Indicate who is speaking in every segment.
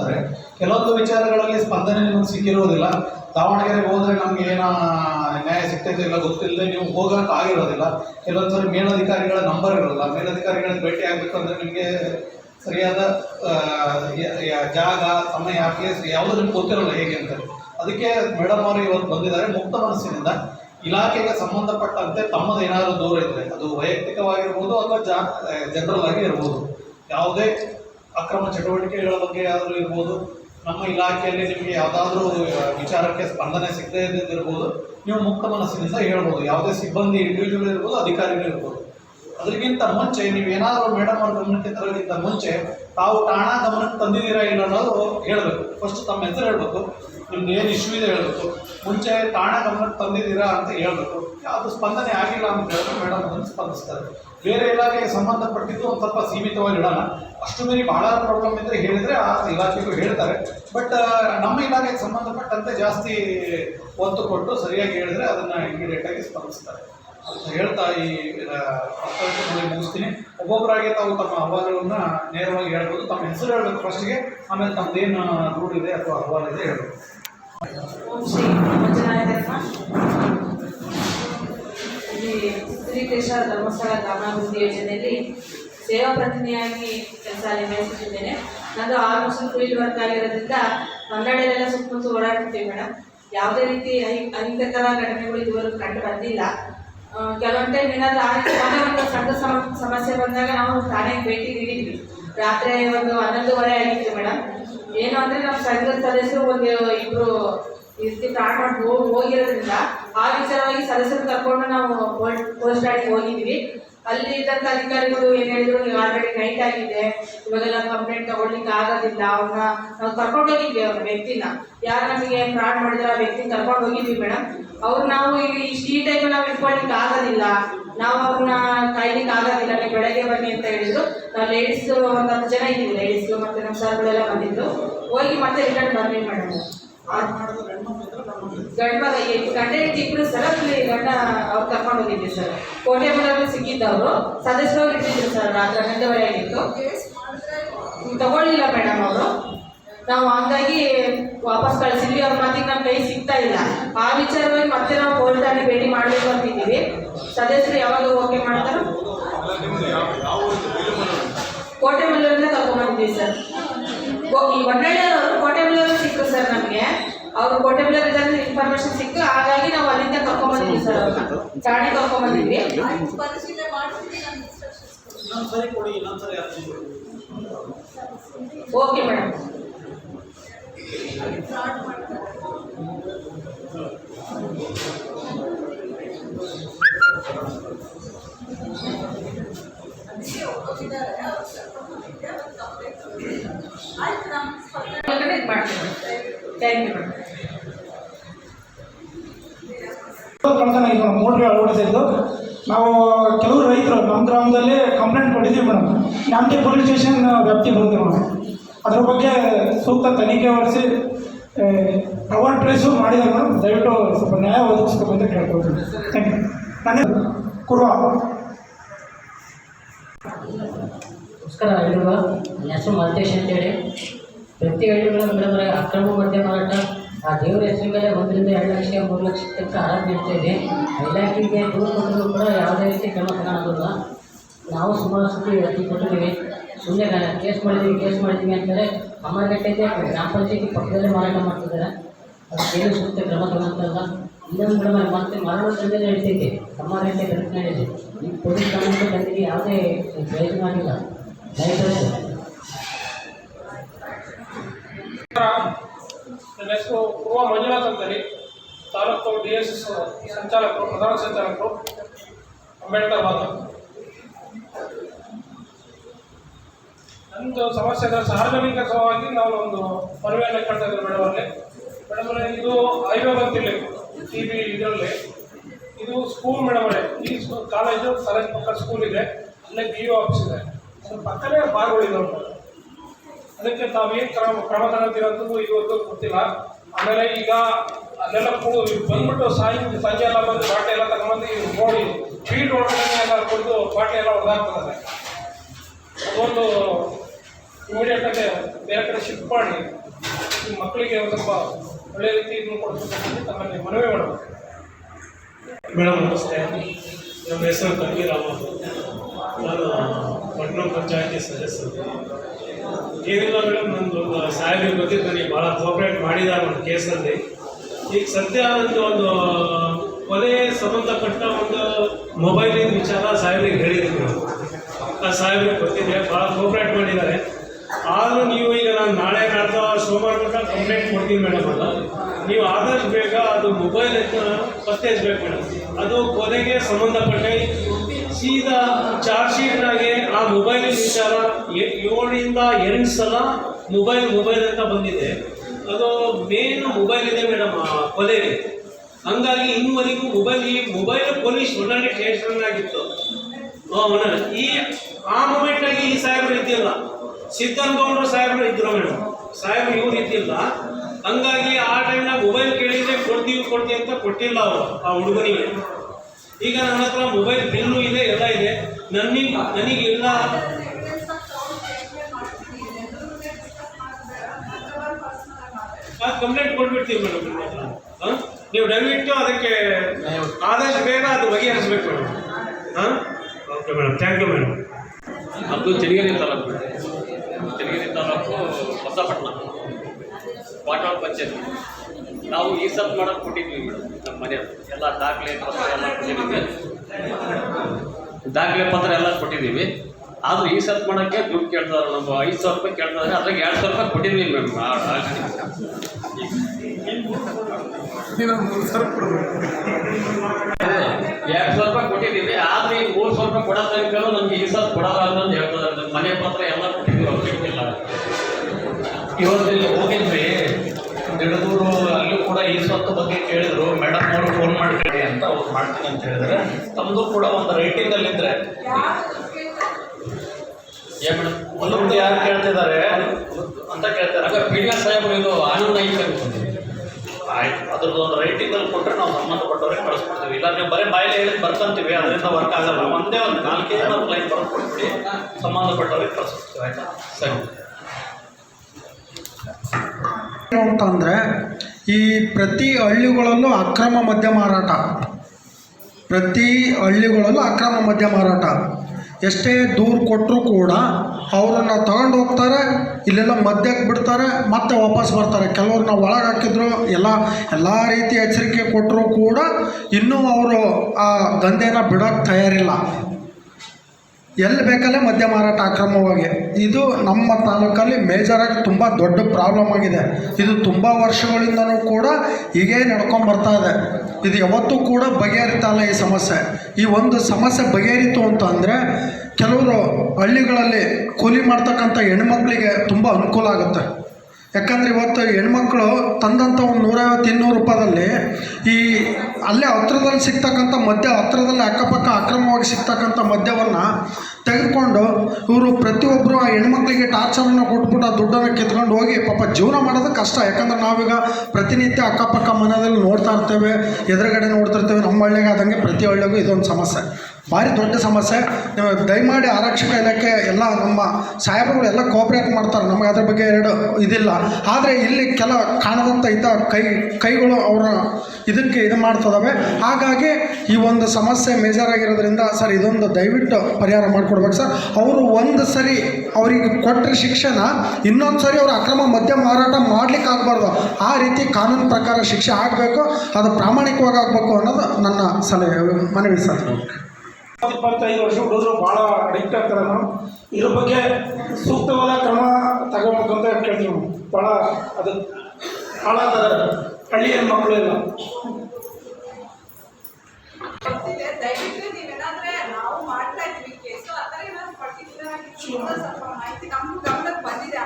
Speaker 1: ಬಂದಿರ್ತಾರೆ ಕೆಲವೊಂದು ವಿಚಾರಗಳಲ್ಲಿ ಸ್ಪಂದನೆ ನಿಮಗೆ ಸಿಕ್ಕಿರುವುದಿಲ್ಲ ದಾವಣಗೆರೆಗೆ ಹೋದರೆ ನಮ್ಗೆ ಏನೋ ನ್ಯಾಯ ಸಿಗ್ತೈತೆ ಇಲ್ಲ ಗೊತ್ತಿಲ್ಲದೆ ನೀವು ಹೋಗಕ್ಕೆ ಆಗಿರೋದಿಲ್ಲ. ಕೆಲವೊಂದು ಸರಿ ಮೇಲಧಿಕಾರಿಗಳ ನಂಬರ್ ಇರೋಲ್ಲ. ಮೇಲಧಿಕಾರಿಗಳನ್ನ ಭೇಟಿ ಆಗಬೇಕು ಅಂದ್ರೆ ನಿಮಗೆ ಸರಿಯಾದ ಜಾಗ, ಸಮಯ ಪ್ಲೇಸ್ ಯಾವುದು ನಿಮ್ಗೆ ಗೊತ್ತಿರೋಲ್ಲ ಹೇಗೆ ಅಂತ ಅದಕ್ಕೆ ಮೇಡಮ್ ಅವರು ಇವತ್ತು ಬಂದಿದ್ದಾರೆ ಮುಕ್ತ ಮನಸ್ಸಿನಿಂದ. ಇಲಾಖೆಗೆ ಸಂಬಂಧಪಟ್ಟಂತೆ ತಮ್ಮದು ಏನಾದರೂ ದೂರ ಇದ್ರೆ, ಅದು ವೈಯಕ್ತಿಕವಾಗಿರ್ಬೋದು ಅಥವಾ ಜನರಲ್ ಆಗಿ ಇರ್ಬೋದು ಯಾವುದೇ ಅಕ್ರಮ ಚಟುವಟಿಕೆಗಳ ಬಗ್ಗೆ ಆದರೂ ಇರ್ಬೋದು, ನಮ್ಮ ಇಲಾಖೆಯಲ್ಲಿ ನಿಮಗೆ ಯಾವುದಾದ್ರೂ ವಿಚಾರಕ್ಕೆ ಸ್ಪಂದನೆ ಸಿಗದೇ ಇದ್ದಿರ್ಬೋದು ನೀವು ಮುಕ್ತ ಮನಸ್ಸಿನಿಂದ ಹೇಳ್ಬೋದು. ಯಾವುದೇ ಸಿಬ್ಬಂದಿ ಇಂಡಿವಿಜುವಲ್ ಇರ್ಬೋದು, ಅಧಿಕಾರಿಗಳು ಇರ್ಬೋದು. ಅದಕ್ಕಿಂತ ಮುಂಚೆ ನೀವು ಏನಾದರೂ ಮೇಡಮ್ ಅವ್ರ ಗಮನಕ್ಕೆ ತರೋದಕ್ಕಿಂತ ಮುಂಚೆ ತಾವು ಠಾಣಾ ಗಮನಕ್ಕೆ ತಂದಿದ್ದೀರಾ ಇಲ್ಲ ಅನ್ನೋದು ಹೇಳಬೇಕು. ಫಸ್ಟ್ ತಮ್ಮ ಹೆಸರು ಹೇಳಬೇಕು, ನಿಮ್ದು ಏನು ಇಶ್ಯೂ ಇದೆ ಹೇಳಬೇಕು. ಮುಂಚೆ ಠಾಣಾ ಗಮನಕ್ಕೆ ತಂದಿದ್ದೀರಾ ಅಂತ ಹೇಳಬೇಕು. ಯಾವುದು ಸ್ಪಂದನೆ ಆಗಿಲ್ಲ ಅಂತ ಹೇಳಿದ್ರೆ ಮೇಡಮ್ ಅದನ್ನು ಸ್ಪಂದಿಸ್ತಾರೆ. ಬೇರೆ ಇಲಾಖೆಗೆ ಸಂಬಂಧಪಟ್ಟಿದ್ದು ಒಂದು ಸ್ವಲ್ಪ ಸೀಮಿತವಾಗಿ ಇಡೋಣ. ಅಷ್ಟು ಮೀರಿ ಬಹಳ ಪ್ರಾಬ್ಲಮ್ ಇದ್ರೆ ಹೇಳಿದರೆ ಆ ಇಲಾಖೆಗೂ ಹೇಳ್ತಾರೆ. ಬಟ್ ನಮ್ಮ ಇಲಾಖೆಗೆ ಸಂಬಂಧಪಟ್ಟಂತೆ ಜಾಸ್ತಿ ಒತ್ತು ಕೊಟ್ಟು ಸರಿಯಾಗಿ ಹೇಳಿದ್ರೆ ಅದನ್ನು ಇಮಿಡಿಯೇಟಾಗಿ ಸ್ಪಂದಿಸ್ತಾರೆ. ಅಂತ ಹೇಳ್ತಾ ಈ ಮುಗಿಸ್ತೀನಿ. ಒಬ್ಬೊಬ್ಬರಾಗಿ ತಾವು ತಮ್ಮ ಅಹವಾಲುಗಳನ್ನ ನೇರವಾಗಿ ಹೇಳ್ಬೋದು. ತಮ್ಮ ಹೆಸರು ಹೇಳಬೇಕು ಫಸ್ಟ್ಗೆ ಆಮೇಲೆ ತಮ್ಮದೇನು ರೂಢ ಇದೆ ಅಥವಾ ಅಹವಾಲು ಇದೆ ಹೇಳ್ಬೋದು
Speaker 2: ಓಂ ಶ್ರೀ ಶ್ರೀಕೃಷ್ಣ ಧರ್ಮಸ್ಥಳ ಗ್ರಾಮಾಭಿವೃದ್ಧಿ ಯೋಜನೆಯಲ್ಲಿ ಸೇವಾ ಪ್ರತಿನಿಧಿಯಾಗಿ ಕೆಲಸ ನಿರ್ವಹಿಸುತ್ತಿದ್ದೇನೆ. ನಂದು ಆಲ್ಮೋಸ್ಟ್ ಫೀಲ್ಡ್ ವರ್ಕ್ ಆಗಿರೋದ್ರಿಂದ ಹೊಂದಾಡೆಲೆಲ್ಲ ಸುತ್ತಮುತ್ತ ಓಡಾಡ್ತೀವಿ ಮೇಡಮ್ ಯಾವುದೇ ರೀತಿ ಅಹಿ, ಅಹಿತಕರ ಘಟನೆಗಳು ಇದುವರೆಗೂ ಕಂಡು ಬಂದಿಲ್ಲ. ಕೆಲವೊಂದು ಟೈಮ್ ಏನಾದರೂ ಒಂದು ಸಣ್ಣ ಸಮ- ಸಮಸ್ಯೆ ಬಂದಾಗ ನಾವು ಠಾಣೆಗೆ ಭೇಟಿ ನೀಡಿದ್ವಿ. ರಾತ್ರಿ ಒಂದು ಹನ್ನೊಂದುವರೆ ಆಗಿತ್ತು ಮೇಡಮ್ ಏನು ಅಂದರೆ ನಮ್ಮ ಸಂಘದ ಸದಸ್ಯರು ಒಂದು ಇಬ್ರು ಈ ರೀತಿ ಮಾಡಿ ಹೋಗಿ ಹೋಗಿರೋದ್ರಿಂದ ಆ ವಿಚಾರವಾಗಿ ಸದಸ್ಯರು ಕರ್ಕೊಂಡು ನಾವು ಪೋಸ್ಟ್ ಆಗಿ ಹೋಗಿದ್ವಿ. ಅಲ್ಲಿ ಇದ್ದಂಥ ಅಧಿಕಾರಿಗಳು ಏನು ಹೇಳಿದ್ರು, ನೀವು ಆಲ್ರೆಡಿ ನೈಟ್ ಆಗಿದೆ. ಇವಾಗೆಲ್ಲ ಕಂಪ್ಲೇಂಟ್ ತಗೊಳ್ಲಿಕ್ಕೆ ಆಗೋದಿಲ್ಲ. ಅವ್ರನ್ನ ನಾವು ಕರ್ಕೊಂಡು ಹೋಗಿದ್ವಿ ಅವ್ರ ವ್ಯಕ್ತಿನ. ಯಾರು ನಮಗೆ ಫ್ರಾಡ್ ಮಾಡಿದ್ರೆ ಆ ವ್ಯಕ್ತಿ ಕರ್ಕೊಂಡು ಹೋಗಿದ್ವಿ ಮೇಡಮ್ ಅವ್ರು ನಾವು ಈಗ ಇಷ್ಟು ಈ ಟೈಮ್ ನಾವು ಇಟ್ಕೊಳ್ಲಿಕ್ಕೆ ಆಗೋದಿಲ್ಲ. ನಾವು ಅವ್ರನ್ನ ಕಾಯ್ಲಿಕ್ಕೆ ಆಗೋದಿಲ್ಲ. ನೀವು ಬೆಳಗ್ಗೆ ಬನ್ನಿ ಅಂತ ಹೇಳಿದ್ರು. ನಾವು ಲೇಡೀಸ್ ಒಂದು ಜನ ಇದ್ದೀವಿ ಲೇಡೀಸ್ ಮತ್ತೆ ನಮ್ಮ ಸರ್ಗಳೆಲ್ಲ ಬಂದಿದ್ದು ಹೋಗಿ ಮತ್ತೆ ರಿಟರ್ನ್ ಬಂದ್ವಿ ಮೇಡಮ್ ಗಂಡ ಮಗ ಎಂಟು ಗಂಟೆ ಇಬ್ಬರು ಸರ್ ಅಲ್ಲಿ ಗಂಡ ಅವ್ರು ಕರ್ಕೊಂಡು ಹೋಗಿದ್ವಿ ಸರ್ ಕೋಟೆ ಮನೆಯವರು ಸಿಕ್ಕಿದ್ದವರು. ಸದಸ್ಯರು ಇಟ್ಟಿದ್ರು ಸರ್ ರಾತ್ರಿ ಹನ್ನೊಂದುವರೆ ಆಗಿತ್ತು. ತಗೊಳ್ಳಿಲ್ಲ ಮೇಡಮ್ ಅವರು. ನಾವು ಹಂಗಾಗಿ ವಾಪಸ್ ಕಳಿಸಿದ್ವಿ. ಅವ್ರ ಮಾತಿಗೆ ನಮ್ಮ ಕೈ ಸಿಗ್ತಾ ಇಲ್ಲ. ಆ ವಿಚಾರವಾಗಿ ಮತ್ತೆ ನಾವು ಕೋರ್ಟಲ್ಲಿ ಭೇಟಿ ಮಾಡಬೇಕು ಅಂತಿದ್ದೀವಿ. ಸದಸ್ಯರು ಯಾವಾಗ ಓಕೆ ಮಾಡ್ತಾರೋ? ಕೋಟೆ ಮಲ್ಲೂರಿಂದ ಕರ್ಕೊಂಡ್ಬಂದಿದ್ದೀವಿ ಸರ್ ಗೋ- ಈ ಒನ್ನಳ್ಳಿಯವರು ಕೋಟೆ ಮಲ್ಲೂರು ಸಿಕ್ಕು ಸರ್ ನಮಗೆ. ಅವ್ರು ಕೋಟೆ ಮಲ್ಲೂರು ಇನ್ಫಾರ್ಮೇಶನ್ ಸಿಕ್ಕು ಹಾಗಾಗಿ ನಾವು ಅಲ್ಲಿಂದ ಕರ್ಕೊಂಬಂದಿದ್ವಿ ಸರ್ ಅವ್ರನ್ನ.
Speaker 1: ಕೊಡಿ ಇನ್ನೊಂದ್ಸರಿ
Speaker 2: ಓಕೆ ಮೇಡಮ್. ಇದು ಮಾಡ್ತೀನಿ ಥ್ಯಾಂಕ್ ಯು ಮೇಡಮ್
Speaker 3: ಕ್ರಮದಲ್ಲಿ ಈಗ ಮೋಟ್ರ್ ಅಳವಡಿಸಿದ್ದು ನಾವು ಕೆಲವು ರೈತರು ನಮ್ಮ ಗ್ರಾಮದಲ್ಲಿ ಕಂಪ್ಲೇಂಟ್ ಕೊಟ್ಟಿದ್ದೀವಿ ಮೇಡಮ್. ನ್ಯಾಮತಿ ಪೊಲೀಸ್ ಸ್ಟೇಷನ್ ವ್ಯಾಪ್ತಿ ಬಂದಿದೆ ಮೇಡಮ್. ಅದ್ರ ಬಗ್ಗೆ ಸೂಕ್ತ ತನಿಖೆ ಹೊರಿಸಿ ಕವರ್ ಟ್ರೇಸು ಮಾಡಿದೆ ಮೇಡಮ್. ದಯವಿಟ್ಟು ಸ್ವಲ್ಪ ನ್ಯಾಯ ಒದಗಿಸ್ಬೇಕು ಅಂತ ಕೇಳ್ಕೊಳ್ತೀನಿ. ಥ್ಯಾಂಕ್ ಯು ಕುರುವ.
Speaker 4: ನಮಸ್ಕಾರ ಹೇಳುವ ನನ್ನ ಹೆಸರು ಮಲ್ತೇಶ್ ಅಂತೇಳಿ. ಪ್ರತಿ ಹಳ್ಳಿಗಳ ಮೇಡಮ್ ಅಕ್ರಮ ಮದ್ಯ ಮಾರಾಟ. ಆ ದೇವರ ಹೆಸರು ಮೇಲೆ ಒಂದರಿಂದ ಎರಡು ಲಕ್ಷ, ಮೂರು ಲಕ್ಷ ತನಕ ಹರಾಜು ನೀಡ್ತಾ ಇಲಾಖೆಗೆ ದೂರು ಕೊಟ್ಟರು ಕೂಡ ಯಾವುದೇ ರೀತಿ ಕ್ರಮ ತಗೊಳ್ಳೋದಿಲ್ಲ ನಾವು ಸುಮಾರು ಸತಿ ಅರ್ಜಿ ಕೊಟ್ಟಿದ್ದೀವಿ. ಸುಮ್ಮನೆ ಕೇಸ್ ಮಾಡಿದ್ದೀವಿ ಕೇಸ್ ಮಾಡಿದ್ದೀವಿ ಅಂತಂದರೆ ಅಮರಗಟ್ಟೆಗೆ ಗ್ರಾಮ ಪಂಚಾಯತಿ ಪಕ್ಕದಲ್ಲೇ ಮಾರಾಟ ಮಾಡ್ತಿದ್ದಾರೆ. ಅದಕ್ಕೇನು ಸೂಕ್ತ ಕ್ರಮ ತಗೊಂತಲ್ಲ ಇನ್ನೊಂದು ಮೇಡಮ್ ಮತ್ತೆ ಮರಣೋತ್ತರದಿಂದ ನಡೀತೈತೆ ಅಮರಗಟ್ಟೆ ಕರೆಕ್ಟ್ ನಡೆದಿದೆ ಈ ಪೊಲೀಸ್ ಕಾನೂನು ಕಂಡಿಗೆ ಯಾವುದೇ ಪ್ರಯೋಜನ ಆಗಿಲ್ಲ. ದಯವಿಟ್ಟು.
Speaker 5: ನನ್ನ ಓ ಮಂಜುನಾಥ್ ಅಂತೇಳಿ ತಾಲೂಕು ಡಿ ಎಸ್ ಎಸ್ ಸಂಚಾಲಕರು ಪ್ರಧಾನ ಸಂಚಾಲಕರು ಅಂಬೇಡ್ಕರ್ ವಾದ ನಮ್ದು ಸಮಸ್ಯೆ ಸಾರ್ವಜನಿಕ ಸಲುವಾಗಿ ನಾವು ಒಂದು ಮನವಿಯನ್ನು ಕಟ್ತಾ ಇದ್ದೀವಿ ಮೇಡಮ್ ಅಲ್ಲಿ ಮೇಡಮ್ ಅವರೇ, ಇದು ಹೈವೇ ಬಂತಿಲ್ಲ ಟಿ ವಿ ಇದರಲ್ಲಿ. ಇದು ಸ್ಕೂಲ್ ಮೇಡಮ್ ಅವರೇ. ಈ ಸ್ಕೂಲ್ ಕಾಲೇಜು ಕಾಲೇಜ್ ಪಕ್ಕ ಸ್ಕೂಲ್ ಇದೆ. ಅಲ್ಲೇ ಬಿ ಯು ಆಫೀಸ್ ಇದೆ. ಅದ್ರ ಪಕ್ಕನೇ ಬಾರ್ಗಳಿದಾವೆ ಮೇಡಮ್ ಅದಕ್ಕೆ ತಾವೇನು ಕ್ರಮ ಕ್ರಮ ತಗೊಳ್ತೀರಂತೂ ಇವತ್ತು ಗೊತ್ತಿಲ್ಲ. ಆಮೇಲೆ ಈಗ ಅದೆಲ್ಲ ಬಂದ್ಬಿಟ್ಟು ಸಾಯಿ ಸಂಜೆ ಎಲ್ಲ ಬಂದು ಬಾಟೆ ಎಲ್ಲ ತಗೊಂಡ್ಬಂದು ನೋಡಿ ಫೀಲ್ಡ್ ಒಳಗಡೆ ಎಲ್ಲ ಕುಡಿದು ಬಾಟೆ ಎಲ್ಲ ಹೊಡೆದಾಗ್ತದೆ ಅದೊಂದು ಇಮಿಡಿಯೇಟ್ ಆಗಿ ಬೇರೆ ಕಡೆ ಶಿಫ್ಟ್ ಮಾಡಿ ನಿಮ್ಮ ಮಕ್ಕಳಿಗೆ ಸ್ವಲ್ಪ ಒಳ್ಳೆ ರೀತಿ ಇದನ್ನು ಕೊಡ್ತಕ್ಕಂಥದ್ದು ತಮ್ಮಲ್ಲಿ ಮನವಿ ಮಾಡಬೇಕು.
Speaker 6: ಮೇಡಮ್, ನಮಸ್ತೆ. ನಮ್ಮ ಹೆಸರು ರಾಮನ್ ನಾನು ಪಟ್ಟಣ ಪಂಚಾಯತಿ ಸದಸ್ಯರು. ಏನಿಲ್ಲ ಮೇಡಮ್ ನಂದು ಸಾಹೇಬ್ರಿಗೆ ಗೊತ್ತಿದ್ದು ನನಗೆ ಭಾಳ ಕೋಪ್ರೇಟ್ ಮಾಡಿದ್ದಾರೆ ಒಂದು ಕೇಸಲ್ಲಿ. ಈಗ ಸದ್ಯ ಒಂದು ಕೊಲೆ ಸಂಬಂಧಪಟ್ಟ ಒಂದು ಮೊಬೈಲಿನ ವಿಚಾರ ಸಾಹೇಬ್ರಿಗೆ ಹೇಳಿದ್ದೀನಿ ಮೇಡಮ್ ಆ ಸಾಹೇಬ್ರಿಗೆ ಗೊತ್ತಿದೆ ಭಾಳ ಕೋಪ್ರೇಟ್ ಮಾಡಿದ್ದಾರೆ. ಆದರೂ ನೀವು ಈಗ ನಾನು ನಾಳೆ ಅಥವಾ ಸೋಮವಾರ ಮಟ್ಟ ಕಂಪ್ಲೇಂಟ್ ಕೊಡ್ತೀನಿ ಮೇಡಮ್ ಅಲ್ಲ ನೀವು ಆದಷ್ಟು ಬೇಗ ಅದು ಮೊಬೈಲ್ ಪತ್ತೆ ಹಚ್ಚಬೇಕು ಮೇಡಮ್ ಅದು ಕೊಲೆಗೆ ಸಂಬಂಧಪಟ್ಟ ಸೀದಾ ಚಾರ್ಜ್ ಶೀಟ್ನಾಗೆ ಮೊಬೈಲ್ ವಿಚಾರ ಏಳರಿಂದ ಎಂಟು ಸಲ ಮೊಬೈಲ್ ಮೊಬೈಲ್ ಅಂತ ಬಂದಿದೆ. ಅದು ಮೇನ್ ಮೊಬೈಲ್ ಇದೆ ಮೇಡಮ್ ಕೊಲೆಗೆ. ಹಂಗಾಗಿ ಇನ್ನುವರೆಗೂ ಮೊಬೈಲ್, ಈ ಮೊಬೈಲ್ ಪೊಲೀಸ್ ಒಳ್ಳೆ ಸ್ಟೇಷನ್ ಆಗಿತ್ತು. ಈ, ಆ ಮೂಮೆಂಟಾಗಿ ಈ ಸಾಹೇಬರು ಇದ್ದಿಲ್ಲ. ಸಿದ್ದನಗೌಡರು ಸಾಹೇಬರು ಇದ್ರು ಮೇಡಮ್. ಸಾಹೇಬರು ಇವ್ರು ಇದ್ದಿಲ್ಲ. ಹಂಗಾಗಿ ಆ ಟೈಮ್ನಾಗ ಮೊಬೈಲ್ ಕೇಳಿದ್ರೆ ಕೊಡ್ತೀವಿ ಕೊಡ್ತೀವಿ ಅಂತ ಕೊಟ್ಟಿಲ್ಲ ಅವರು, ಆ ಹುಡುಗನಿಗೆ. ಈಗ ನನ್ನ ಹತ್ರ ಮೊಬೈಲ್, ಬಿಲ್ಲು ಇದೆ, ಎಲ್ಲ ಇದೆ. ನನಗೆ ನನಗೆ ಇಲ್ಲ ಕಂಪ್ಲೇಂಟ್ ಕೊಟ್ಬಿಡ್ತೀವಿ ಮೇಡಮ್ ನಿಮ್ಮ ಹತ್ರ ಹಾಂ? ನೀವು ದಯವಿಟ್ಟು ಅದಕ್ಕೆ ಆದಷ್ಟು ಬೇಗ ಅದು ಬಗೆಹರಿಸ್ಬೇಕು ಮೇಡಮ್. ಹಾಂ? Okay madam thank you madam.
Speaker 7: ಅದು ಚನ್ನಗಿರಿ ತಾಲೂಕು. ಚನ್ನಗಿರಿ ತಾಲೂಕು ಹೊಸಪಟ್ಟಣ. ಪಾಟೋಳ ಪಂಚಾಯತ್. ನಾವು ಈ ಸತ್ ಮಾಡೋಕೆ ಕೊಟ್ಟಿದ್ವಿ ಮೇಡಮ್ ನಮ್ಮ ಮನೆಯವರು. ಎಲ್ಲ ದಾಖಲೆ ಪತ್ರ ಎಲ್ಲ ಕೊಟ್ಟಿದ್ದೀವಿ. ದಾಖಲೆ ಪತ್ರ ಎಲ್ಲ ಕೊಟ್ಟಿದ್ದೀವಿ ಆದರೂ ಈ ಸತ್ ಮಾಡೋಕ್ಕೆ ದುಡ್ಡು ಕೇಳ್ತಾರೆ ನಮ್ಮ ಐದು ಸಾವಿರ ರೂಪಾಯಿ ಕೇಳ್ತಾರೆ ಅದ್ರಾಗ ಎರಡು ಸಾವಿರ ರೂಪಾಯಿ ಕೊಟ್ಟಿದ್ವಿ ಮೇಡಮ್ ಎರಡು ಸಾವಿರ ರೂಪಾಯಿ ಕೊಟ್ಟಿದ್ದೀವಿ ಆದ್ರೆ ಈಗ ಮೂರು ಸಾವಿರ ರೂಪಾಯಿ ಕೊಡೋ ತನಕ ನಮ್ಗೆ ಈ ಸತ್ ಕೊಡಲ್ಲ ಅಂತ ಹೇಳ್ತಾರೆ ಮನೆ ಪತ್ರ ಎಲ್ಲ ಕೊಟ್ಟಿದ್ದೀವಿ ಅವ್ರಿಗೆ
Speaker 1: ಇವತ್ತಿಲ್ಲಿ ಹೋಗಿದ್ವಿ ನಿಡದೂರು ಅಲ್ಲೂ ಕೂಡ ಈ ಸ್ವತ್ತು ಬಗ್ಗೆ ಕೇಳಿದ್ರು ಮೇಡಮ್ ಅವರು ಫೋನ್ ಮಾಡಿ ಅಂತ ಅವ್ರು ಮಾಡ್ತೀನಿ ಅಂತ ಹೇಳಿದ್ರೆ. ತಮ್ಮದು ಕೂಡ ಒಂದು ರೈಟಿಂಗ್ ಅಲ್ಲಿ ಇದ್ರೆ.
Speaker 7: ಏನ್ ಮೇಡಮ್
Speaker 1: ಒಂದೊಂದು ಯಾರು ಕೇಳ್ತಿದ್ದಾರೆ? ಅಂತ ಕೇಳ್ತಾರೆ.
Speaker 7: ಆಗ ಪಿ ಡಿ ಸಾಹೇಬರು ಇದು ಆನಂದ್ ಅಂತ
Speaker 1: ಆಯ್ತು ಅದ್ರದ್ದು ಒಂದು ರೈಟಿಂಗ್ ಅಲ್ಲಿ ಕೊಟ್ಟರೆ ನಾವು ಸಂಬಂಧಪಟ್ಟವ್ರಿಗೆ ಕಳಿಸ್ಕೊಡ್ತೀವಿ ಇಲ್ಲ ನೀವು ಬರೀ ಬಾಯಲ್ಲಿ ಹೇಳಿ ಬರ್ಕೊಂತೀವಿ ಅದರಿಂದ ವರ್ಕ್ ಆಗಲ್ಲ. ಒಂದೇ ಒಂದು ನಾಲ್ಕೈದು ನಾಲ್ಕು ಲೈನ್ ಬರ್ದು ಕೊಟ್ಬಿಡಿ ಸಂಬಂಧಪಟ್ಟವ್ರಿಗೆ ಕಳಿಸ್ಕೊಡ್ತೀವಿ ಆಯ್ತಾ?
Speaker 7: ಸರಿ.
Speaker 8: ಏನು ಅಂತಂದರೆ ಈ ಪ್ರತಿ ಹಳ್ಳಿಗಳಲ್ಲೂ ಅಕ್ರಮ ಮದ್ಯ ಮಾರಾಟ. ಪ್ರತಿ ಹಳ್ಳಿಗಳಲ್ಲೂ ಅಕ್ರಮ ಮದ್ಯ ಮಾರಾಟ. ಎಷ್ಟೇ ದೂರ ಕೊಟ್ಟರೂ ಕೂಡ ಅವರನ್ನು ತಗೊಂಡು ಹೋಗ್ತಾರೆ, ಇಲ್ಲೆಲ್ಲ ಮದ್ಯಕ್ಕೆ ಬಿಡ್ತಾರೆ, ಮತ್ತೆ ವಾಪಸ್ ಬರ್ತಾರೆ. ಕೆಲವ್ರನ್ನ ಒಳಗೆ ಹಾಕಿದ್ರು, ಎಲ್ಲ ಎಲ್ಲ ರೀತಿ ಎಚ್ಚರಿಕೆ ಕೊಟ್ಟರೂ ಕೂಡ ಇನ್ನೂ ಅವರು ಆ ದಂಧೆನ ಬಿಡೋಕ್ಕೆ ತಯಾರಿಲ್ಲ. ಎಲ್ಲಿ ಬೇಕಲ್ಲೇ ಮದ್ಯ ಮಾರಾಟ ಅಕ್ರಮವಾಗಿ. ಇದು ನಮ್ಮ ತಾಲೂಕಲ್ಲಿ ಮೇಜರಾಗಿ ತುಂಬ ದೊಡ್ಡ ಪ್ರಾಬ್ಲಮ್ ಆಗಿದೆ. ಇದು ತುಂಬ ವರ್ಷಗಳಿಂದನೂ ಕೂಡ ಹೀಗೇ ನಡ್ಕೊಂಡು ಬರ್ತಾ ಇದೆ. ಇದು ಯಾವತ್ತೂ ಕೂಡ ಬಗೆಹರಿತಾ ಇಲ್ಲ ಈ ಸಮಸ್ಯೆ. ಈ ಒಂದು ಸಮಸ್ಯೆ ಬಗೆಹರಿತು ಅಂತ ಅಂದರೆ ಕೆಲವರು ಹಳ್ಳಿಗಳಲ್ಲಿ ಕೂಲಿ ಮಾಡ್ತಕ್ಕಂಥ ಹೆಣ್ಮಕ್ಳಿಗೆ ತುಂಬ ಅನುಕೂಲ ಆಗುತ್ತೆ. ಯಾಕಂದರೆ ಇವತ್ತು ಹೆಣ್ಮಕ್ಳು ತಂದಂಥ ಒಂದು ನೂರೈವತ್ತು ಇನ್ನೂರು ರೂಪಾಯಿದಲ್ಲಿ ಈ ಅಲ್ಲೇ ಹತ್ರದಲ್ಲಿ ಸಿಗ್ತಕ್ಕಂಥ ಮದ್ಯ, ಹತ್ರದಲ್ಲಿ ಅಕ್ಕಪಕ್ಕ ಅಕ್ರಮವಾಗಿ ಸಿಗ್ತಕ್ಕಂಥ ಮದ್ಯವನ್ನು ತೆಗೆದುಕೊಂಡು ಇವರು ಪ್ರತಿಯೊಬ್ಬರು ಆ ಹೆಣ್ಮಕ್ಳಿಗೆ ಟಾರ್ಚರನ್ನು ಕೊಟ್ಬಿಟ್ಟು ಆ ದುಡ್ಡನ್ನು ಕಿತ್ಕೊಂಡು ಹೋಗಿ ಪಾಪ ಜೀವನ ಮಾಡೋದು ಕಷ್ಟ. ಯಾಕಂದ್ರೆ ನಾವೀಗ ಪ್ರತಿನಿತ್ಯ ಅಕ್ಕಪಕ್ಕ ಮನೆಯಲ್ಲಿ ನೋಡ್ತಾ ಇರ್ತೇವೆ, ಎದುರುಗಡೆ ನೋಡ್ತಿರ್ತೇವೆ, ನಮ್ಮ ಹಳ್ಳಿಗೆ ಆದಂಗೆ ಪ್ರತಿ ಹಳ್ಳಿಗೂ ಇದೊಂದು ಸಮಸ್ಯೆ. ಭಾರಿ ದೊಡ್ಡ ಸಮಸ್ಯೆ. ನೀವು ದಯಮಾಡಿ ಆರಕ್ಷಕ ಇಲಾಖೆ ಎಲ್ಲ ನಮ್ಮ ಸಾಹೇಬರುಗಳು ಎಲ್ಲ ಕೋಆಪ್ರೇಟ್ ಮಾಡ್ತಾರೆ. ನಮಗೆ ಅದ್ರ ಬಗ್ಗೆ ಎರಡು ಇದಿಲ್ಲ. ಆದರೆ ಇಲ್ಲಿ ಕೆಲ ಕಾಣದಂಥ ಇದ್ದ ಕೈ, ಕೈಗಳು ಅವರ ಇದಕ್ಕೆ ಇದು ಮಾಡ್ತದವೆ. ಹಾಗಾಗಿ ಈ ಒಂದು ಸಮಸ್ಯೆ ಮೇಜರ್ ಆಗಿರೋದ್ರಿಂದ ಸರ್ ಇದೊಂದು ದಯವಿಟ್ಟು ಪರಿಹಾರ ಮಾಡಿಕೊಡ್ಬೇಕು ಸರ್. ಅವರು ಒಂದು ಸರಿ ಅವರಿಗೆ ಕೊಟ್ಟರೆ ಶಿಕ್ಷಣ, ಇನ್ನೊಂದು ಸರಿ ಅವರು ಅಕ್ರಮ ಮದ್ಯ ಮಾರಾಟ ಮಾಡ್ಲಿಕ್ಕೆ ಆಗಬಾರ್ದು. ಆ ರೀತಿ ಕಾನೂನು ಪ್ರಕಾರ ಶಿಕ್ಷೆ ಆಗಬೇಕು, ಅದು ಪ್ರಾಮಾಣಿಕವಾಗಿ ಆಗಬೇಕು ಅನ್ನೋದು ನನ್ನ ಸಲಹೆ. ಮನವಿ ಸರ್.
Speaker 3: ಇಪ್ಪತ್ತೈದು ವರ್ಷ ಹುಡುಗರು ಭಾಳ ಅಡಿಕ್ಟ್ ಆಗ್ತಾರೆ ನಾವು ಇದ್ರ ಬಗ್ಗೆ ಸೂಕ್ತವಾದ ಕ್ರಮ ತಗೋಬೇಕು ಅಂತ ಕೇಳ್ತೀವಿ ನಾವು ಭಾಳ ಅದು ಹಾಳಾದ ಹಳ್ಳಿಯ ಮಕ್ಕಳು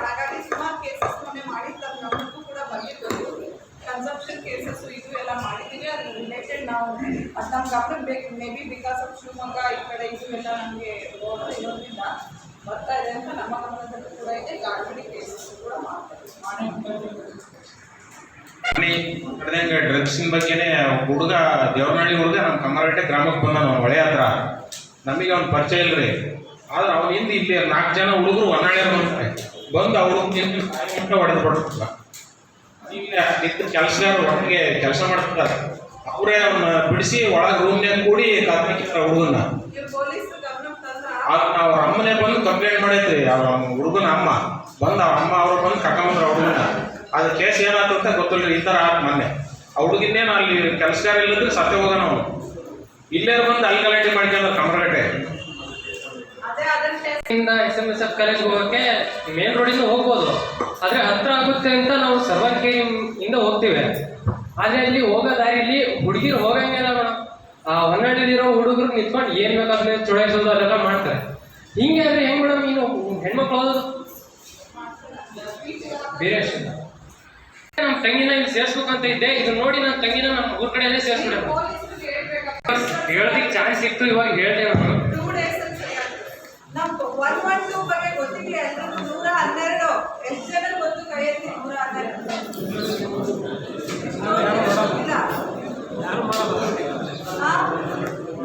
Speaker 9: ಹಾಗಾಗಿ ಸುಮಾರು ಕೇಸಸ್ ನಮಗೂ ಕೂಡ ಕೇಸಸ್ ಎಲ್ಲ ಮಾಡಿದ್ದೀವಿ. ಅದ್ರ ರಿಲೇಟೆಡ್ ನಾವು ಅದು ನಮ್ಮ ಗಮನಕ್ಕೆ ಬೇಕು may be because of Shivamogga ಈ ಕಡೆ ಇದು ಎಲ್ಲ ನಮಗೆ ರೋಡ್ ಇರೋದ್ರಿಂದ ಬರ್ತಾ ಇದೆ ಅಂತ ನಮ್ಮ ಗಮನದಲ್ಲೂ ಕೂಡ ಇದೆ. ಗಾಡಿ ಕೇಸಸ್ ಕೂಡ ಮಾಡ್ತಾರೆ ಮಾಡಿ
Speaker 10: ಕಡೆದಂಗೆ ಡ್ರಗ್ಸಿನ ಬಗ್ಗೆನೇ ಹುಡುಗ ದೇವರನಹಳ್ಳಿ ಹುಡುಗ ನಮ್ಮ ಕಮ್ಮರಟ್ಟೆ ಗ್ರಾಮಕ್ಕೆ ಬಂದ ಹೊಳೆ ಹತ್ರ. ನಮಗೆ ಅವ್ನು ಪರಿಚಯ ಇಲ್ರಿ. ಆದ್ರೆ ಅವ್ನ ಹಿಂದಿ ಇಲ್ಲಿ ನಾಲ್ಕು ಜನ ಹುಡುಗರು ಹೊನ್ನಾಳೆ ಬಂದ್ರೆ ಬಂದು ಅವ್ರಿಗೆ ಹೊಡೆದು ಕೊಡ್ತಾರೆ ಈಗ ನಿಂತ ಕೆಲಸ ಒಳಗೆ ಕೆಲಸ ಮಾಡ್ತಾರೆ ಅವರೇ ಅವನ್ನ ಬಿಡಿಸಿ ಒಳಗೆ ರೂಮ್ನ್ಯಾಗ ಕೂಡಿ ಕಾರ್ಮಿಕರ ಹುಡುಗನ್ನ. ಅವ್ರ ಅಮ್ಮನೇ ಬಂದು ಕಂಪ್ಲೇಂಟ್ ಮಾಡೈತ್ರಿ ಅವ್ರ ಹುಡುಗನ ಅಮ್ಮ. ಬಂದು ಅವ್ರ ಅಮ್ಮ ಅವ್ರು ಬಂದು ಕರ್ಕೊಂಬಂದ್ರ ಹುಡುಗನ. ಅದು ಕೇಸ್ ಏನಾಯ್ತು ಅಂತ ಗೊತ್ತಿಲ್ಲ ಈ ಥರ ಆತ್ ಮೊನ್ನೆ. ಆ ಹುಡುಗಿನ್ನೇನು ಅಲ್ಲಿ ಕೆಲಸಗಾರ ಇಲ್ಲದ್ರೆ ಸತ್ಯ ಹೋಗೋಣ ಅವನು ಇಲ್ಲೇ ಬಂದು ಅಲ್ಲಿ ಗಲಾಟೆ ಮಾಡ್ಕೊಂಡ್ರೆ ಕಮರಗಟ್ಟೆ
Speaker 4: ಇಂದ S M S F college ಹೋಗೋಕೆ ಮೇನ್ ರೋಡಿಂದ ಹೋಗ್ಬೋದು. ಆದ್ರೆ ಹತ್ರ ಆಗುತ್ತೆ ಅಂತ ನಾವು ಸರ್ವರ್ಗೆ ಇಂದ ಹೋಗ್ತೀವಿ. ಆದ್ರೆ ಅಲ್ಲಿ ಹೋಗೋ ದಾರಿಲಿ ಹುಡುಗಿರು ಹೋಗಂಗಿಲ್ಲ ಮೇಡಮ್ ಆ ಹೊನ್ನಾಳಿಲಿರೋ ಹುಡುಗರು ನಿಂತ್ಕೊಂಡು ಏನ್ ಬೇಕಾದ್ರೆ ಚುಡಾಯಿಸೋದು ಅದೆಲ್ಲ ಮಾಡ್ತಾರೆ. ಹಿಂಗೆ ಆದ್ರೆ ಹೆಂಗ್ ಮೇಡಮ್ ನೀನು ಹೆಣ್ಮಕ್ಳು ಓದೋದು ಬೇರೆ ನಮ್ಮ ತಂಗಿನ ಇಲ್ಲಿ ಅಂತ ಇದ್ದೆ. ಇದು ನೋಡಿ ನನ್ನ ತಂಗಿನ ನಮ್ಮ ಊರ್ ಕಡೆಯಲ್ಲೇ
Speaker 9: ಹೇಳ್ಬೇಕಪ್ಪ
Speaker 4: ಹೇಳೋದಕ್ಕೆ ಚಾನ್ಸ್ ಸಿಕ್ತು ಇವಾಗ ಹೇಳ್ದೆ ನಾನು
Speaker 9: ಟೂ ಡೇಸ್ ಅಲ್ಲಿ ಸರಿಯಾಗ್ತದೆ ನಮ್ಗೆ ಒನ್ ಒನ್ ಟೂ ಬಗ್ಗೆ ಗೊತ್ತಿಲ್ಲ, ಎಲ್ರಿಗೂ ನೂರ ಹನ್ನೆರಡು. ಎಷ್ಟು ಜನ ಗೊತ್ತು ಕೈಯಲ್ಲಿ? ನೂರ ಹನ್ನೆರಡು.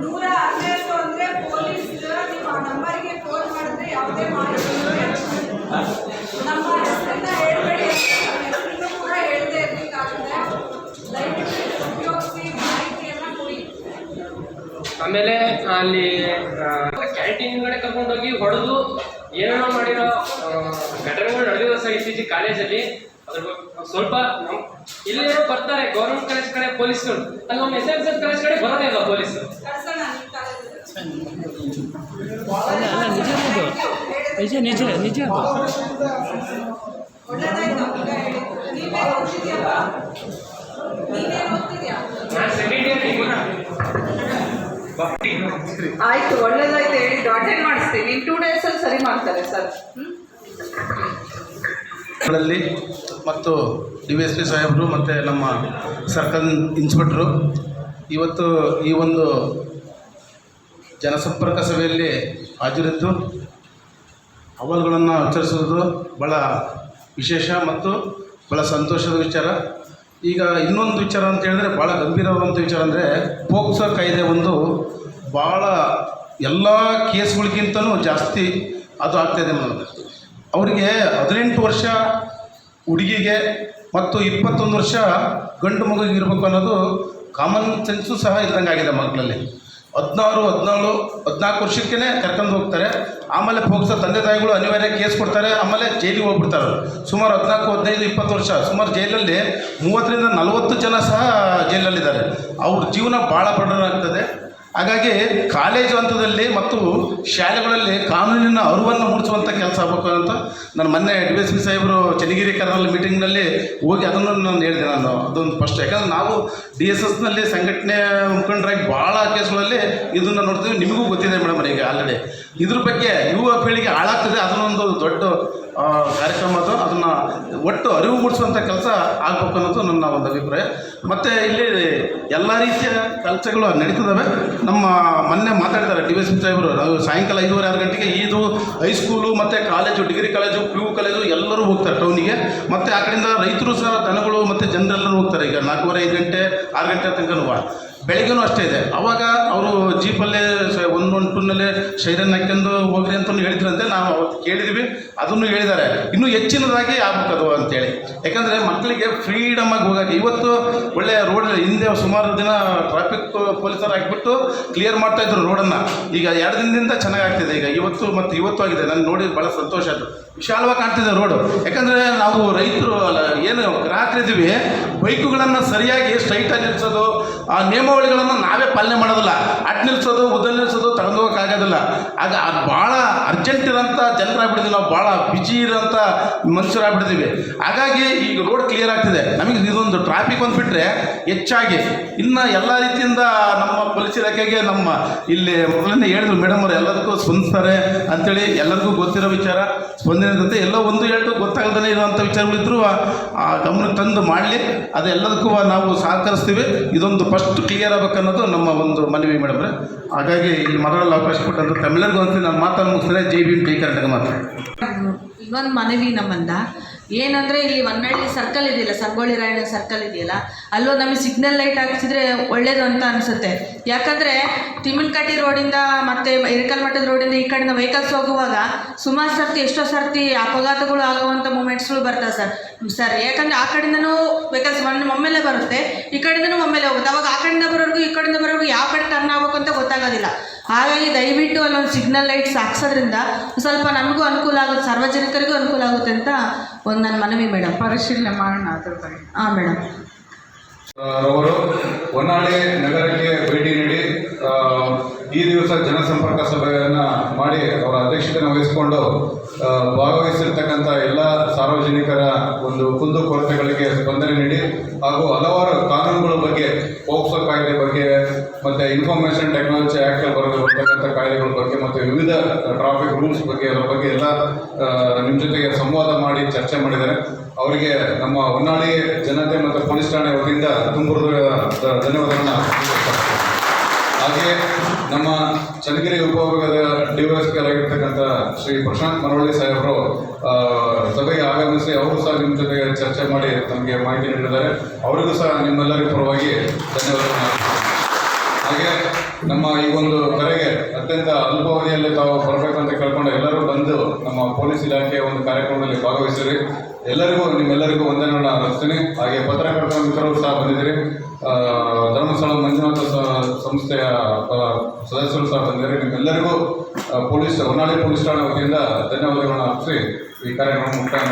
Speaker 9: ನೂರ ಹನ್ನೆರಡು ಅಂದ್ರೆ ಪೊಲೀಸ್ ನೀವು ಆ ನಂಬರ್ಗೆ ಫೋನ್ ಮಾಡಿದ್ರೆ ಯಾವುದೇ ಮಾಹಿತಿ ನಮ್ಮ ಹೆಸರನ್ನ ಹೇಳ್ಬೇಡಿ ಹೆಸರನ್ನು ಕೂಡ ಹೇಳ್ದೆ ಇರ್ಬೇಕಾಗುತ್ತೆ. ಉಪಯೋಗಿಸಿ ಮಾಹಿತಿಯನ್ನ ಕೊಡಿ.
Speaker 4: ಆಮೇಲೆ ಅಲ್ಲಿ ಕ್ಯಾಂಟೀನ್ ಕಡೆ ಕರ್ಕೊಂಡೋಗಿ ಹೊಡೆದು ಏನೇನೋ ಮಾಡಿರೋ ಘಟನೆಗಳು ನಡೆದಿದೆ ಸರ್ ಇತ್ತೀಚೆಗೆ ಕಾಲೇಜಲ್ಲಿ. ಅದ್ರ ಸ್ವಲ್ಪ ಇಲ್ಲೇನೋ ಬರ್ತಾರೆ ಗೌರ್ಮೆಂಟ್ ಕಾಲೇಜ್ ಕಡೆ ಪೊಲೀಸರು. ಅಲ್ಲಿ ನಮ್ಮ ಎಸ್ ಎಸ್ ಎಸ್ ಕಾಲೇಜ್ ಕಡೆ ಬರೋದೇ ಇಲ್ಲ ಪೊಲೀಸರು.
Speaker 9: ಕಾಲೇಜಲ್ಲಿ
Speaker 3: ನಿಜ ನಿಜ ನಿಜ
Speaker 4: ನಾನು ಸೆಕೆಂಡ್ ಇಯರ್
Speaker 9: ಆಯ್ತು, ಒಳ್ಳೇದಾಯ್ತು ಹೇಳಿ. ಅಟೆಂಡ್ ಮಾಡಿಸ್ತೀನಿ. ಇನ್ ಟೂ ಡೇಸ್ ಅಲ್ಲಿ ಸರಿ ಮಾಡ್ತಾರೆ ಸರ್.
Speaker 11: ಮತ್ತು ಡಿ ಎಸ್ ಪಿ ಸಾಹೇಬರು ಮತ್ತು ನಮ್ಮ ಸರ್ಕಲ್ ಇನ್ಸ್ಪೆಕ್ಟ್ರು, ಇವತ್ತು ಈ ಒಂದು ಜನಸಂಪರ್ಕ ಸಭೆಯಲ್ಲಿ ಹಾಜರಿದ್ದು ಅವಾರ್ಡ್ಗಳನ್ನು ಆಚರಿಸುವುದು ಭಾಳ ವಿಶೇಷ ಮತ್ತು ಭಾಳ ಸಂತೋಷದ ವಿಚಾರ. ಈಗ ಇನ್ನೊಂದು ವಿಚಾರ ಅಂತ ಹೇಳಿದ್ರೆ ಭಾಳ ಗಂಭೀರವಾದಂಥ ವಿಚಾರ ಅಂದರೆ ಪೋಕ್ಸೋ ಕಾಯ್ದೆ ಒಂದು ಭಾಳ ಎಲ್ಲ ಕೇಸ್ಗಳಿಗಿಂತಲೂ ಜಾಸ್ತಿ ಅದು ಆಗ್ತಾಯಿದೆ ಮೇಡಮ್ ಅವರಿಗೆ ಹದಿನೆಂಟು ವರ್ಷ ಹುಡುಗಿಗೆ ಮತ್ತು ಇಪ್ಪತ್ತೊಂದು ವರ್ಷ ಗಂಡು ಮಗುಗೆ ಇರಬೇಕು ಅನ್ನೋದು ಕಾಮನ್ ಸೆನ್ಸು ಸಹ ಇದ್ದಂಗೆ ಆಗಿದೆ ಮಕ್ಕಳಲ್ಲಿ. ಹದಿನಾರು, ಹದಿನೇಳು, ಹದಿನಾಲ್ಕು ವರ್ಷಕ್ಕೇ ಕರ್ಕೊಂಡು ಹೋಗ್ತಾರೆ. ಆಮೇಲೆ ಪೋಕ್ಸೋ ತಂದೆ ತಾಯಿಗಳು ಅನಿವಾರ್ಯ ಕೇಸ್ ಕೊಡ್ತಾರೆ, ಆಮೇಲೆ ಜೈಲಿಗೆ ಹೋಗ್ಬಿಡ್ತಾರೆ. ಸುಮಾರು ಹದಿನಾಲ್ಕು, ಹದಿನೈದು, ಇಪ್ಪತ್ತು ವರ್ಷ. ಸುಮಾರು ಜೈಲಲ್ಲಿ ಮೂವತ್ತರಿಂದ ನಲವತ್ತು ಜನ ಸಹ ಜೈಲಲ್ಲಿದ್ದಾರೆ. ಅವ್ರ ಜೀವನ ಭಾಳ ಬರ್ಡನ್ ಆಗ್ತದೆ ಹಾಗಾಗಿ ಕಾಲೇಜು ಹಂತದಲ್ಲಿ ಮತ್ತು ಶಾಲೆಗಳಲ್ಲಿ ಕಾನೂನಿನ ಅರಿವನ್ನು ಮೂಡಿಸುವಂಥ ಕೆಲಸ ಆಗಬೇಕು ಅಂತ ನಾನು ಮೊನ್ನೆ ಡಿ ಎಸ್ ಪಿ ಸಾಹೇಬರು ಚನ್ನಗಿರಿ ಕರ್ನಲ್ ಮೀಟಿಂಗ್ನಲ್ಲಿ ಹೋಗಿ ಅದನ್ನು ನಾನು ಹೇಳಿದೆ ನಾನು. ಅದೊಂದು ಫಸ್ಟ್ ಯಾಕಂದ್ರೆ ನಾವು ಡಿ ಎಸ್ ಎಸ್ನಲ್ಲಿ ಸಂಘಟನೆ ಮುಖಂಡರಾಗಿ ಭಾಳ ಕೇಸ್ಗಳಲ್ಲಿ ಇದನ್ನು ನೋಡ್ತೀವಿ. ನಿಮಗೂ ಗೊತ್ತಿದೆ ಮೇಡಮ್ ಈಗ ಆಲ್ರೆಡಿ ಇದ್ರ ಬಗ್ಗೆ ಯುವ ಪೀಳಿಗೆ ಹಾಳಾಗ್ತದೆ. ಅದನ್ನೊಂದು ದೊಡ್ಡ ಕಾರ್ಯಕ್ರಮ ಅದು, ಅದನ್ನು ಒಟ್ಟು ಅರಿವು ಮೂಡಿಸುವಂಥ ಕೆಲಸ ಆಗಬೇಕು ಅನ್ನೋದು ನನ್ನ ಒಂದು ಅಭಿಪ್ರಾಯ. ಮತ್ತು ಇಲ್ಲಿ ಎಲ್ಲ ರೀತಿಯ ಕೆಲಸಗಳು ನಡೀತದವೆ. ನಮ್ಮ ಮೊನ್ನೆ ಮಾತಾಡಿದ್ದಾರೆ ಡಿ ವಿ ಸಿ ಸಾಹೇಬರು. ನಾವು ಸಾಯಂಕಾಲ ಐದೂವರೆ ಆರು ಗಂಟೆಗೆ ಇದು ಹೈಸ್ಕೂಲು ಮತ್ತು college degree college P U college ಎಲ್ಲರೂ ಹೋಗ್ತಾರೆ ಟೌನಿಗೆ ಮತ್ತು ಆ ಕಡೆಯಿಂದ ರೈತರು ಸಹ ದನಗಳು ಮತ್ತು ಜನರೆಲ್ಲರೂ ಹೋಗ್ತಾರೆ. ಈಗ ನಾಲ್ಕೂವರೆ ಐದು ಗಂಟೆ, ಆರು ಗಂಟೆ ತನಕನೂ ಬೆಳಗ್ಗೆನೂ ಅಷ್ಟೇ ಇದೆ. ಅವಾಗ ಅವರು ಜೀಪಲ್ಲೇ ಒಂದು ಟೂನಲ್ಲೇ ಶೈರನ್ ಹಾಕ್ಕೊಂಡು ಹೋಗ್ರಿ ಅಂತ ಹೇಳಿದ್ರಂತೆ, ನಾವು ಅವತ್ತು ಕೇಳಿದ್ವಿ. ಅದನ್ನು ಹೇಳಿದ್ದಾರೆ. ಇನ್ನೂ ಹೆಚ್ಚಿನದಾಗಿ ಆಗ್ಬೇಕದು ಅಂತೇಳಿ. ಯಾಕಂದರೆ ಮಕ್ಕಳಿಗೆ ಫ್ರೀಡಮ್ ಆಗಿ ಹೋಗೋಕೆ ಇವತ್ತು ಒಳ್ಳೆಯ ರೋಡ್ ಹಿಂದೆ ಸುಮಾರು ದಿನ ಟ್ರಾಫಿಕ್ ಪೊಲೀಸರು ಹಾಕಿಬಿಟ್ಟು ಕ್ಲಿಯರ್ ಮಾಡ್ತಾ ಇದ್ರು ರೋಡನ್ನು ಈಗ ಎರಡು ದಿನದಿಂದ ಚೆನ್ನಾಗಿ ಆಗ್ತಿದೆ ಈಗ. ಇವತ್ತು ಮತ್ತು ಇವತ್ತು ಆಗಿದೆ. ನಾನು ನೋಡಿ ಭಾಳ ಸಂತೋಷ ಅದು ವಿಶಾಲವಾಗಿ ಕಾಣ್ತಿದೆ ರೋಡು ಯಾಕಂದರೆ ನಾವು ರೈತರು ಅಲ್ಲ, ಏನು ಗ್ರಾಹಕರಿದ್ದೀವಿ ಬೈಕುಗಳನ್ನು ಸರಿಯಾಗಿ ಸ್ಟ್ರೈಟಾಗಿ ನಿಲ್ಲಿಸೋದು ಆ ನಿಯಮಾವಳಿಗಳನ್ನು ನಾವೇ ಪಾಲನೆ ಮಾಡೋದಿಲ್ಲ. ಅಟ್ ನಿಲ್ಲಿಸೋದು ಉದ್ದಲ್ಲಿ ನಿಲ್ಲಿಸೋದು ತಗೊಂಡು ಹೋಗೋಕ್ಕಾಗೋದಿಲ್ಲ. ಆಗ ಅದು ಭಾಳ ಅರ್ಜೆಂಟ್ ಇರೋಂಥ ಜನರಾಗ್ಬಿಟ್ಟಿದ್ದೀವಿ ನಾವು ಭಾಳ ಬಿಜಿ ಇರೋಂಥ ಮನುಷ್ಯರಾಗ್ಬಿಡ್ತೀವಿ ಹಾಗಾಗಿ ಈಗ ರೋಡ್ ಕ್ಲಿಯರ್ ಆಗ್ತಿದೆ. ನಮಗೆ ಇದೊಂದು ಟ್ರಾಫಿಕ್ ಒಂದು ಹೆಚ್ಚಾಗಿ ಇನ್ನು ಎಲ್ಲ ರೀತಿಯಿಂದ ನಮ್ಮ ಪೊಲೀಸ್ ಇಲಾಖೆಗೆ ನಮ್ಮ ಇಲ್ಲಿ ಮೊದಲನೇ ಹೇಳಿದ್ರು, ಮೇಡಮ್ ಅವರು, ಎಲ್ಲದಕ್ಕೂ ಸ್ಪಂದಿಸ್ತಾರೆ ಅಂತೇಳಿ ಎಲ್ಲರಿಗೂ ಗೊತ್ತಿರೋ ವಿಚಾರ. ಸ್ಪಂದನೆ ಎಲ್ಲೋ ಒಂದು ಎರಡು ಗೊತ್ತಾಗದೇ ಇರುವಂಥ ವಿಚಾರಗಳಿದ್ರು, ಆ ಗಮನ ತಂದು ಮಾಡಲಿ. ಅದೆಲ್ಲದಕ್ಕೂ ನಾವು ಸಹಕರಿಸ್ತೀವಿ. ಇದೊಂದು ಫಸ್ಟ್ ಕ್ಲಿಯರ್ ಆಗಬೇಕನ್ನೋದು ನಮ್ಮ ಒಂದು ಮನವಿ ಮೇಡಮ್ ಹಾಗಾಗಿ ಇಲ್ಲಿ ಮಾತಾಡಲು ಅವಕಾಶ ಕೊಟ್ಟಂತ ತಮಿಳರಿಗೂ ಅಂತ ನಾನು ಮಾತನ್ನು ಮುಗಿಸಿದ್ರೆ ಜೈ ಭೀಮ್, ಜೈ ಕರ್ನಾಟಕ ಮಾತ್ರ.
Speaker 12: ಇನ್ನೊಂದು ಮನವಿ ನಮ್ಮಂದ
Speaker 2: ಏನಂದರೆ ಇಲ್ಲಿ ಹೊನ್ನಳ್ಳಿ ಸರ್ಕಲ್ ಇದೆಯಲ್ಲ, ಸಂಗೊಳ್ಳಿ ರಾಯಣ್ಣ ಸರ್ಕಲ್ ಇದೆಯಲ್ಲ ಅಲ್ಲೂ ನಮಗೆ ಸಿಗ್ನಲ್ ಲೈಟ್ ಹಾಕ್ಸಿದ್ರೆ ಒಳ್ಳೇದು ಅಂತ ಅನಿಸುತ್ತೆ. ಯಾಕಂದರೆ ತಿಮ್ಮನಕಟ್ಟಿ ರೋಡಿಂದ ಮತ್ತು ಮಠದ ರೋಡಿಂದ ಈ ಕಡೆಯಿಂದ ವೆಹಿಕಲ್ಸ್ ಹೋಗುವಾಗ ಸುಮಾರು ಸರ್ತಿ, ಎಷ್ಟೋ ಸರ್ತಿ ಅಪಘಾತಗಳು ಆಗುವಂಥ ಮೂಮೆಂಟ್ಸ್ಗಳು ಬರ್ತವೆ ಸರ್. ಸರ್, ಯಾಕಂದರೆ ಆ ಕಡೆಯಿಂದನೂ ವೆಹಿಕಲ್ಸ್ ಒನ್ ಒಮ್ಮೆಲೆ ಬರುತ್ತೆ, ಈ ಕಡೆಯಿಂದನೂ ಒಮ್ಮೆಲೆ ಹೋಗುತ್ತೆ. ಅವಾಗ ಆ ಕಡೆಯಿಂದ ಬರೋರ್ಗು, ಈ ಕಡೆಯಿಂದ ಬರೋರ್ಗು ಯಾವ ಕಡೆ ಟರ್ನ್ ಆಗ್ಬೇಕು ಅಂತ ಗೊತ್ತಾಗೋದಿಲ್ಲ. ಹಾಗಾಗಿ ದಯವಿಟ್ಟು ಅಲ್ಲೊಂದು ಸಿಗ್ನಲ್ ಲೈಟ್ಸ್ ಹಾಕ್ಸೋದ್ರಿಂದ ಸ್ವಲ್ಪ ನಮಗೂ ಅನುಕೂಲ ಆಗುತ್ತೆ ಸಾರ್ವಜನಿಕರಿಗೂ ಅನುಕೂಲ ಆಗುತ್ತೆ ಅಂತ ಒಂದು ನನ್ನ ಮನವಿ ಮೇಡಮ್
Speaker 9: ಪರಿಶೀಲನೆ ಮಾಡೋಣ ಅದ್ರ ಬಗ್ಗೆ.
Speaker 2: ಹಾಂ ಮೇಡಮ್
Speaker 12: ಅವರು ಹೊನ್ನಾಳಿ ನಗರಕ್ಕೆ ಭೇಟಿ ನೀಡಿ ಈ ದಿವಸ ಜನಸಂಪರ್ಕ ಸಭೆಯನ್ನು ಮಾಡಿ ಅವರ ಅಧ್ಯಕ್ಷತೆಯನ್ನು ವಹಿಸಿಕೊಂಡು ಭಾಗವಹಿಸಿರ್ತಕ್ಕಂಥ ಎಲ್ಲ ಸಾರ್ವಜನಿಕರ ಒಂದು ಕುಂದು ಕೊರತೆಗಳಿಗೆ ಸ್ಪಂದನೆ ನೀಡಿ ಹಾಗೂ ಹಲವಾರು ಕಾನೂನುಗಳ ಬಗ್ಗೆ ಪೋಕ್ಸೋ ಕಾಯ್ದೆ ಬಗ್ಗೆ ಮತ್ತು ಇನ್ಫಾರ್ಮೇಷನ್ ಟೆಕ್ನಾಲಜಿ ಆ್ಯಕ್ಟ್ ಬರ್ತಕ್ಕಂಥ ಕಾಯ್ದೆಗಳ ಬಗ್ಗೆ ಮತ್ತು ವಿವಿಧ ಟ್ರಾಫಿಕ್ ರೂಲ್ಸ್ ಬಗ್ಗೆ, ಅದರ ಬಗ್ಗೆ ಎಲ್ಲ ನಿಮ್ಮ ಜೊತೆಗೆ ಸಂವಾದ ಮಾಡಿ, ಚರ್ಚೆ ಮಾಡಿದ್ದಾರೆ ಅವರಿಗೆ ನಮ್ಮ ಹೊನ್ನಾಳಿ ಜನತೆ ಮತ್ತು ಪೊಲೀಸ್ ಠಾಣೆ ವತಿಯಿಂದ ತುಂಬ ಧನ್ಯವಾದಗಳನ್ನು. ಹಾಗೆಯೇ ನಮ್ಮ ಚನ್ನಗಿರಿ ಉಪವಿಭಾಗದ ಡಿ ಆಗಿರ್ತಕ್ಕಂಥ ಶ್ರೀ ಪ್ರಶಾಂತ್ ಮರವಳ್ಳಿ ಸಾಹೇಬರು ಸಭೆಗೆ ಆಗಮಿಸಿ ಅವರು ಸಹ ನಿಮ್ಮ ಜೊತೆಗೆ ಚರ್ಚೆ ಮಾಡಿ ನಮಗೆ ಮಾಹಿತಿ ನೀಡಿದ್ದಾರೆ ಅವರಿಗೂ ಸಹ ನಿಮ್ಮೆಲ್ಲರಿಗೂ ಪರವಾಗಿ ಧನ್ಯವಾದಗಳನ್ನು. ಹಾಗೆ ನಮ್ಮ ಈ ಒಂದು ಕರೆಗೆ ಅತ್ಯಂತ ಅಲ್ಪಾವಧಿಯಲ್ಲಿ ತಾವು ಬರಬೇಕಂತ ಕೇಳ್ಕೊಂಡು ಎಲ್ಲರೂ ಬಂದು ನಮ್ಮ ಪೊಲೀಸ್ ಇಲಾಖೆಯ ಒಂದು ಕಾರ್ಯಕ್ರಮದಲ್ಲಿ ಭಾಗವಹಿಸಿರಿ ಎಲ್ಲರಿಗೂ, ನಿಮ್ಮೆಲ್ಲರಿಗೂ ವಂದನೆಗಳನ್ನ ಅರ್ಪಿಸ್ತೀನಿ ಹಾಗೆ ಪತ್ರಕರ್ತ ಮಿತ್ರರು ಸಹ ಬಂದಿದ್ದೀರಿ. ಧರ್ಮಸ್ಥಳ ಮಂಜುನಾಥ ಸಂಸ್ಥೆಯ ಸದಸ್ಯರು ಸಹ ಬಂದಿದ್ದಾರೆ. ನಿಮ್ಮೆಲ್ಲರಿಗೂ ಪೊಲೀಸ್, ಹೊನ್ನಾಳಿ ಪೊಲೀಸ್ ಠಾಣೆ ವತಿಯಿಂದ ಧನ್ಯವಾದಗಳನ್ನು ಅರ್ಪಿಸಿ ಈ ಕಾರ್ಯಕ್ರಮ ಮುಕ್ತಾಯ